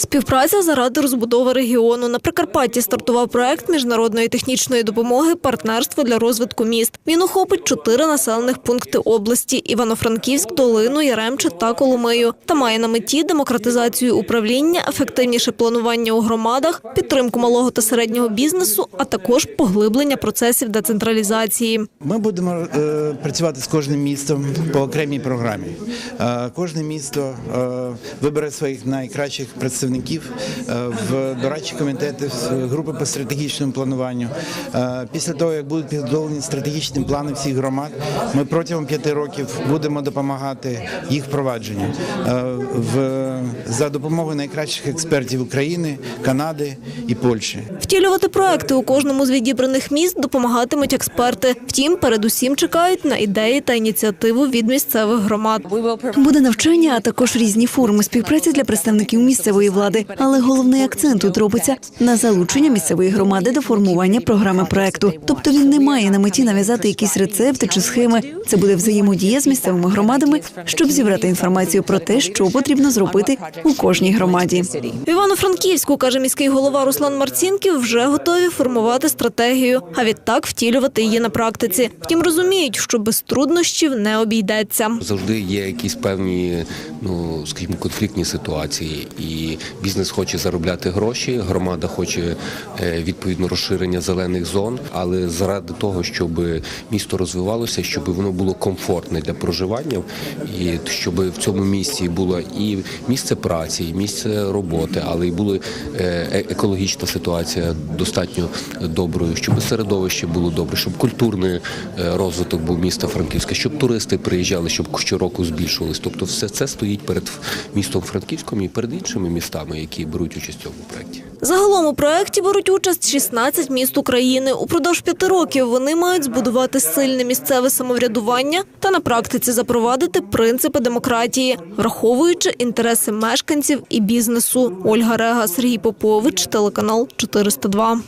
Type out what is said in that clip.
Співпраця заради розбудови регіону. На Прикарпатті стартував проект міжнародної технічної допомоги Партнерство для розвитку міст. Він охопить чотири населених пункти області: Івано-Франківськ, Долину, Яремче та Коломию. Та має на меті демократизацію управління, ефективніше планування у громадах, підтримку малого та середнього бізнесу, а також поглиблення процесів децентралізації. Ми будемо е, працювати з кожним містом по окремій програмі. Е, кожне місто е, вибере своїх найкращих представників е, в дорадчі комітети, в групи по стратегічному плануванню. Е, після того, як будуть підготовлені стратегічні плани всіх громад, ми протягом п'яти років будемо допомагати їх впровадженню е, в, за допомогою найкращих експертів України, Канади і Польщі. Втілювати проекти у кожному з відібраних міст допомагатимуть експерти. Втім, передусім чекають на ідеї та ініціативу від місцевих громад. Буде навчання, а також різні форми співпраці для представників місцевої влади. Але головний акцент тут робиться на залучення місцевої громади до формування програми проекту. Тобто він не має на меті нав'язати якісь рецепти чи схеми. Це буде взаємодія з місцевими громадами, щоб зібрати інформацію про те, що потрібно зробити у кожній громаді. В Івано-Франківську, каже міський голова Руслан Марцінків, вже готові формувати стратегію, а відтак втілювати її на практиці. Втім, розуміють, що без труднощів не обійдеться. Завжди є якісь певні, ну скажімо, конфліктні ситуації, і бізнес хоче заробляти гроші, громада хоче е, відповідно розширення зелених зон. Але заради того, щоб місто розвивалося, щоб воно було комфортне для проживання, і щоб в цьому місці було і місце праці, і місце роботи, але й була е, екологічна ситуація достатньо доброю, щоб середовище було добре, щоб культурний е, розвиток був міста Франківська, щоб туристи приїжджали, щоб щороку збільшувались. Тобто, все це стоїть перед містом Франківськом і перед іншими містами, які беруть участь в цьому проєкті. Загалом у проєкті беруть участь 16 міст України. Упродовж п'яти років вони мають збудувати сильне місцеве самоврядування та на практиці запровадити принципи демократії, враховуючи інтереси мешканців і бізнесу. Ольга Рега, Сергій Попович, телеканал 402.